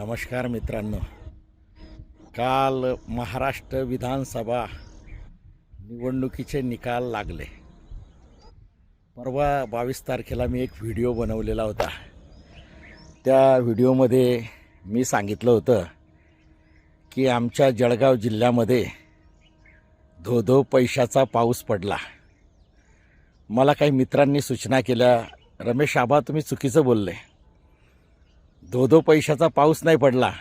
नमस्कार मित्रांनो. काल महाराष्ट्र विधानसभा निवडणुकीचे निकाल लागले. परवा बावीस तारखेला मी एक व्हिडिओ बनवलेला होता. त्या व्हिडिओमध्ये मी सांगितलं होतं की आमच्या जळगाव जिल्ह्यामध्ये धो धो पैशाचा पाऊस पडला. मला काही मित्रांनी सूचना केल्या रमेश आबा तुम्ही चुकीचं बोलले. दो दो पैशाचा पाऊस नाही पडला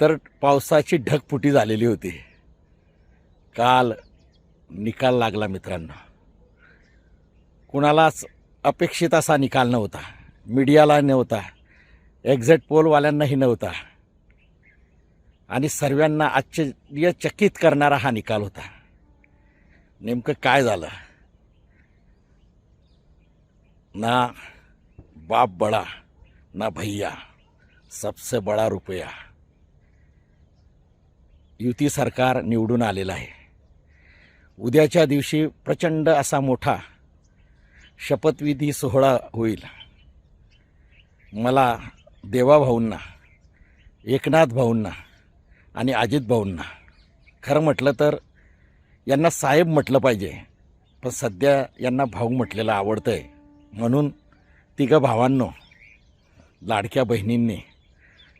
तर पावसाची ढगफुटी झालेली होती. काल निकाल लागला मित्रांनो. कुणालाच अपेक्षित असा निकाल नव्हता. मीडियाला नव्हता. एक्झॅक्ट पोलवाल्यांनाही नव्हता. आणि सर्वांना आश्चर्यचकित करणारा हा निकाल होता. नेमकं काय झालं? ना बाप बडा ना भैया सबसे बडा रुपया। युती सरकार निवडून आलेलं आहे. उद्याच्या दिवशी प्रचंड असा मोठा शपथविधी सोहळा होईल. मला देवाभाऊंना एकनाथ भाऊंना आणि अजित भाऊंना खरं म्हटलं तर यांना साहेब म्हटलं पाहिजे पण सध्या यांना भाऊ म्हटलेलं आवडतं आहे म्हणून तिघं भावांनो लाडक्या बहिणींनी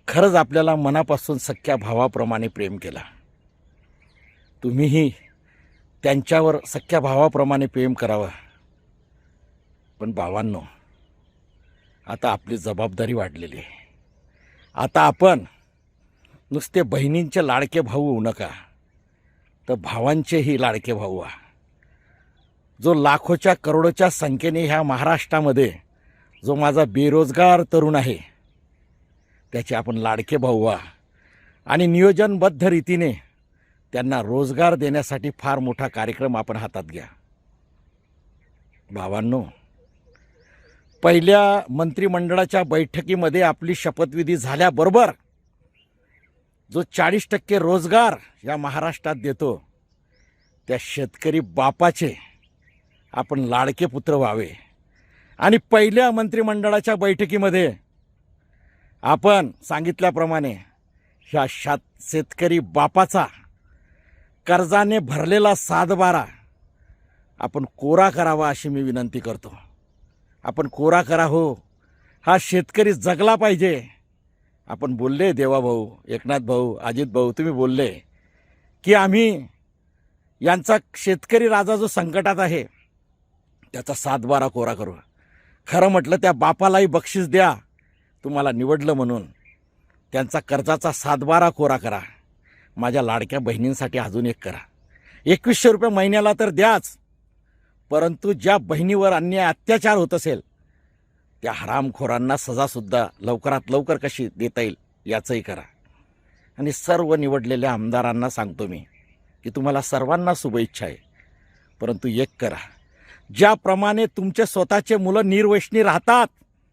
खरंच आपल्याला मनापासून सख्या भावाप्रमाणे प्रेम केला. तुम्हीही त्यांच्यावर सख्या भावाप्रमाणे प्रेम करावं. पण भावांनो आता आपली जबाबदारी वाढलेली आहे. आता आपण नुसते बहिणींचे लाडके भाऊ होऊ नका तर भावांचेही लाडके भाऊ व्हा. जो लाखोच्या करोडोच्या संख्येने ह्या महाराष्ट्रामध्ये जो माझा बेरोजगार तरुण आहे त्याचे आपण लाडके भाऊ व्हा. आणि नियोजनबद्ध रीतीने त्यांना रोजगार देण्यासाठी फार मोठा कार्यक्रम आपण हातात घ्या. भावांनो पहिल्या मंत्रिमंडळाच्या बैठकीमध्ये आपली शपथविधी झाल्याबरोबर जो चाळीस टक्के रोजगार या महाराष्ट्रात देतो त्या शेतकरी बापाचे आपण लाडके पुत्र व्हावे. आणि पहिल्या मंत्रिमंडळाच्या बैठकीमध्ये आपण सांगितल्याप्रमाणे ह्या शात शेतकरी बापाचा कर्जाने भरलेला सातबारा आपण कोरा करावा अशी मी विनंती करतो. आपण कोरा करा हो. हा शेतकरी जगला पाहिजे. आपण बोलले देवाभाऊ एकनाथ भाऊ अजित भाऊ तुम्ही बोलले की आम्ही यांचा शेतकरी राजा जो संकटात आहे त्याचा सातबारा कोरा करू. खरं म्हटलं त्या बापालाही बक्षीस द्या. तुम्हाला निवडलं म्हणून. त्यांचा कर्जाचा सातबारा कोरा करा. माझ्या लाडक्या बहिणींसाठी अजून एक करा. एकवीसशे रुपये महिन्याला तर द्याच. परंतु ज्या बहिणीवर अन्याय अत्याचार होत असेल त्या हरामखोरांना सजासुद्धा लवकरात लवकर कशी देता येईल याचंही करा. आणि सर्व निवडलेल्या आमदारांना सांगतो मी की तुम्हाला सर्वांना शुभेच्छा आहे. परंतु एक करा. ज्याप्रमाणे तुमचे स्वतःचे मुलं निर्वैष्णी राहतात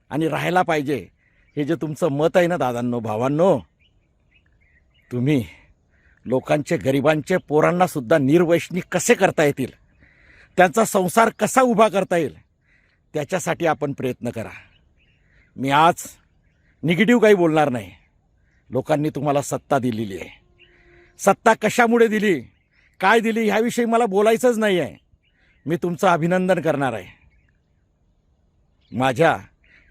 आणि राहायला पाहिजे. हे जे तुमचं मत आहे ना दादांनो भावांनो तुम्ही लोकांचे गरिबांचे पोरांनासुद्धा निर्वैष्णी कसे करता येतील? त्यांचा संसार कसा उभा करता येईल? त्याच्यासाठी आपण प्रयत्न करा. मी आज निगेटिव्ह काही बोलणार नाही. लोकांनी तुम्हाला सत्ता दिलेली आहे. सत्ता कशामुळे दिली? काय दिली? ह्याविषयी मला बोलायचंच नाही आहे मी तुमचं अभिनंदन करणार आहे. माझ्या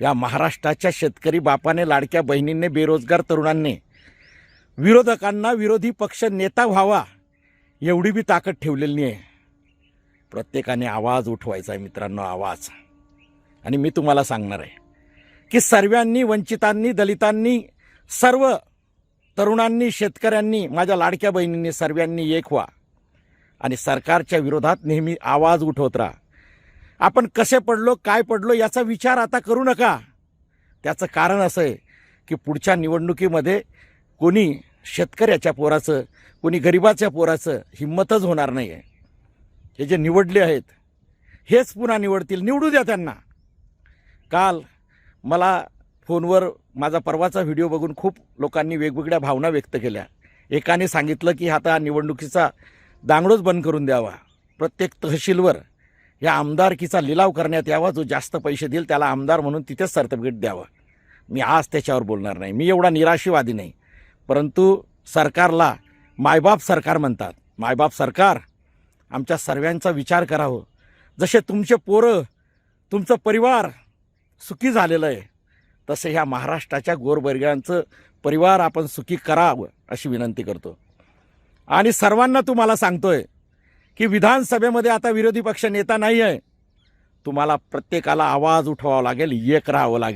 या महाराष्ट्राच्या शेतकरी बापाने लाडक्या बहिणींनी बेरोजगार तरुणांनी विरोधकांना विरोधी पक्ष नेता व्हावा एवढी बी ताकद ठेवलेली आहे प्रत्येकाने आवाज उठवायचा आहे मित्रांनो आवाज. आणि मी तुम्हाला सांगणार आहे की सर्वांनी वंचितांनी दलितांनी सर्व तरुणांनी शेतकऱ्यांनी माझ्या लाडक्या बहिणींनी सर्वांनी एक व्हा. आणि सरकारच्या विरोधात नेहमी आवाज उठवत राहा. आपण कसे पडलो काय पडलो याचा विचार आता करू नका. त्याचं कारण असं आहे की पुढच्या निवडणुकीमध्ये कोणी शेतकऱ्याच्या पोराचं कोणी गरिबाच्या पोराचं हिंमतच होणार नाही आहे हे जे निवडले आहेत हेच पुन्हा निवडतील. निवडू द्या त्यांना. काल मला फोनवर माझा परवाचा व्हिडिओ बघून खूप लोकांनी वेगवेगळ्या भावना व्यक्त केल्या. एकाने सांगितलं की आता निवडणुकीचा दांगडोच बंद करून द्यावा. प्रत्येक तहसीलवर या आमदारकीचा लिलाव करण्यात यावा. जो जास्त पैसे देईल त्याला आमदार म्हणून तिथेच सर्टिफिकेट द्यावं. मी आज त्याच्यावर बोलणार नाही. मी एवढा निराशीवादी नाही. परंतु सरकारला मायबाप सरकार म्हणतात. मायबाप सरकार आमच्या सर्वांचा विचार करावं हो. जसे तुमचे पोरं तुमचं परिवार सुखी झालेलं आहे तसे ह्या महाराष्ट्राच्या गोरबरग्यांचं परिवार आपण सुखी करावं अशी विनंती करतो. आणि सर्वांना तुम्हाला सांगतोय की विधानसभेमध्ये आता विरोधी पक्ष नेता नाही आहे तुम्हाला प्रत्येकाला आवाज उठवावा लागेल एक राहावं लागेल.